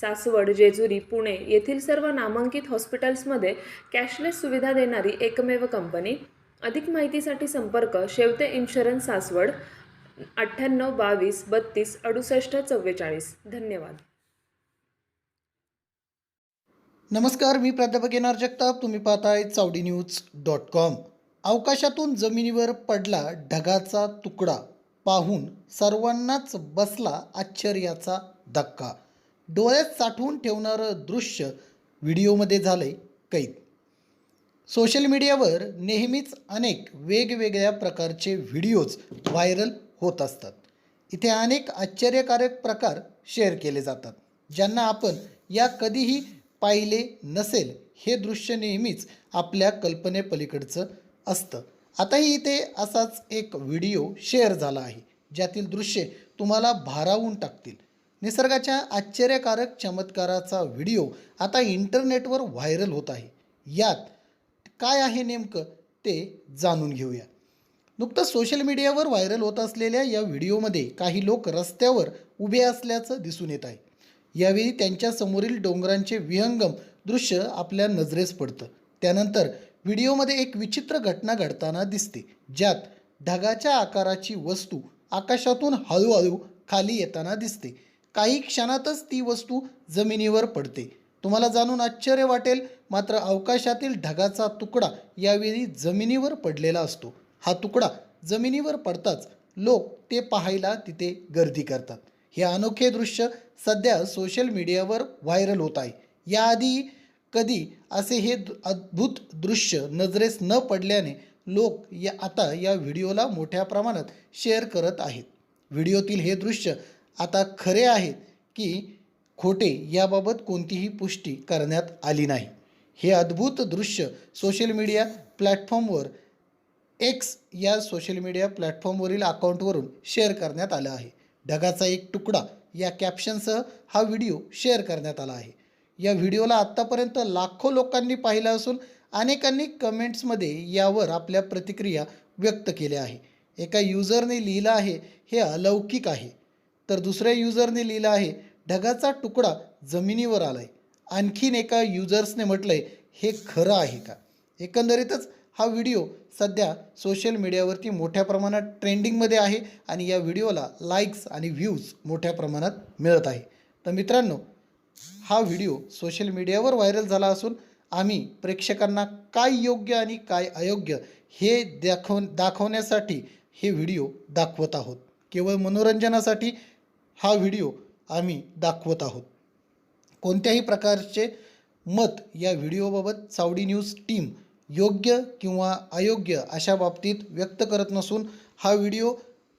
सासवड जेजुरी पुणे येथील सर्व नामांकित हॉस्पिटल्समध्ये कॅशलेस सुविधा देणारी एकमेव कंपनी. अधिक माहितीसाठी संपर्क शेवते इन्शुरन्स सासवड अठ्ठ्याण्णव बावीस बत्तीस अडुसष्ट चव्वेचाळीस. धन्यवाद. नमस्कार मी प्राध्यापक येणार जगताप. तुम्ही पाहताय चावडी न्यूज डॉट कॉम. अवकाशातून जमिनीवर पडला ढगाचा तुकडा पाहून सर्वांनाच बसला आश्चर्याचा धक्का. डोळ्यात साठवून ठेवणारं दृश्य व्हिडिओमध्ये झालंय कैद. सोशल मीडियावर नेहमीच अनेक वेगवेगळ्या प्रकारचे व्हिडिओज व्हायरल होत असतात. इथे अनेक आश्चर्यकारक प्रकार शेअर केले जातात ज्यांना आपण या कधीही पाहिले नसेल हे दृश्य नेहमीच आपल्या कल्पनेपलीकडचं असतं. आताही इथे असाच एक व्हिडिओ शेअर झाला आहे ज्यातील दृश्ये तुम्हाला भारावून टाकतील. निसर्गाच्या आश्चर्यकारक चमत्काराचा व्हिडिओ आता इंटरनेटवर व्हायरल होत आहे. यात काय आहे नेमकं ते जाणून घेऊया. नुकतंच सोशल मीडियावर व्हायरल होत असलेल्या या व्हिडिओमध्ये काही लोक रस्त्यावर उभे असल्याचं दिसून येत आहे. यावेळी त्यांच्या समोरील डोंगरांचे विहंगम दृश्य आपल्या नजरेस पडतं. त्यानंतर व्हिडिओमध्ये एक विचित्र घटना घडताना दिसते ज्यात ढगाच्या आकाराची वस्तू आकाशातून हळूहळू खाली येताना दिसते. काही क्षणातच ती वस्तू जमिनीवर पडते. तुम्हाला जाणून आश्चर्य वाटेल मात्र अवकाशातील ढगाचा तुकडा यावेळी जमिनीवर पडलेला असतो. हा तुकडा जमिनीवर पडताच लोक ते पाहायला तिथे गर्दी करतात. हे अनोखे दृश्य सध्या सोशल मीडियावर व्हायरल होत आहे. याआधी कधी असे हे अद्भुत दृश्य नजरेस न पडल्याने लोक या आता या व्हिडिओला मोठ्या प्रमाणात शेअर करत आहेत. व्हिडिओतील हे दृश्य आता खरे आहेत की खोटे याबाबत कोणतीही पुष्टी करण्यात आली नाही. हे अद्भुत दृश्य सोशल मीडिया प्लॅटफॉर्मवर एक्स या सोशल मीडिया प्लॅटफॉर्मवरील अकाउंटवरून शेअर करण्यात आलं आहे. ढगाचा एक तुकडा या कॅप्शनसह हा व्हिडिओ शेअर करण्यात आला आहे. या व्हिडिओला आत्तापर्यंत लाखो लोकांनी पाहिलं असून अनेकांनी कमेंट्समध्ये यावर आपल्या प्रतिक्रिया व्यक्त केल्या आहे. एका युजरने लिहिलं आहे हे अलौकिक आहे. तर दुसऱ्या युजरने लिहिलं आहे ढगाचा तुकडा जमिनीवर आला आहे आणखीन एका युजर्सने म्हटलं आहे हे खरं आहे का? एकंदरीतच हा व्हिडिओ सध्या सोशल मीडियावरती मोठ्या प्रमाणात ट्रेंडिंगमध्ये आहे आणि या व्हिडिओला लाईक्स आणि व्ह्यूज मोठ्या प्रमाणात मिळत आहे. तर मित्रांनो हा व्हिडिओ सोशल मीडियावर व्हायरल झाला असून आम्ही प्रेक्षकांना काय योग्य आणि काय अयोग्य हे दाखव दाखवण्यासाठी हे व्हिडिओ दाखवत आहोत. केवळ मनोरंजनासाठी हा व्हिडिओ आम्ही दाखवत आहोत. कोणत्याही प्रकारचे मत या व्हिडिओबाबत चावडी न्यूज टीम योग्य किंवा अयोग्य अशा बाबतीत व्यक्त करत नसून हा व्हिडिओ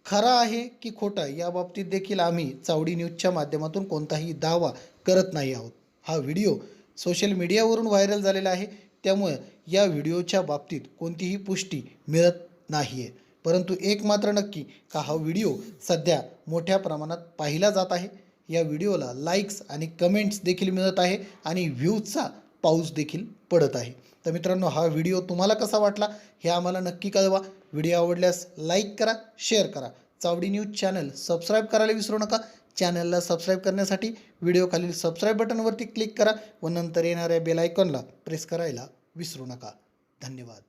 खरा आहे की खोटा या बाबतीत देखील आम्ही चावडी न्यूजच्या माध्यमातून कोणताही दावा करत नाही आहोत. हा व्हिडिओ सोशल मीडियावरून व्हायरल झालेला आहे. त्यामुळे या व्हिडिओच्या बाबतीत कोणतीही पुष्टी मिळत नाही आहे परंतु एक मात्र नक्की का हा व्हिडिओ सध्या मोठ्या प्रमाणात पाहिला जात आहे. या व्हिडिओला लाईक्स आणि कमेंट्स देखील मिळत आहे आणि व्ह्यूजचा पाऊस देखील पडत आहे. तर मित्रांनो हा व्हिडिओ तुम्हाला कसा वाटला हे आम्हाला नक्की कळवा. व्हिडिओ आवडल्यास लाईक करा शेअर करा. चावडी न्यूज चॅनल सबस्क्राईब करायला विसरू नका. चॅनलला सबस्क्राईब करण्यासाठी व्हिडिओखालील सबस्क्राईब बटनवरती क्लिक करा व नंतर येणाऱ्या बेल आयकॉनला प्रेस करायला विसरू नका. धन्यवाद.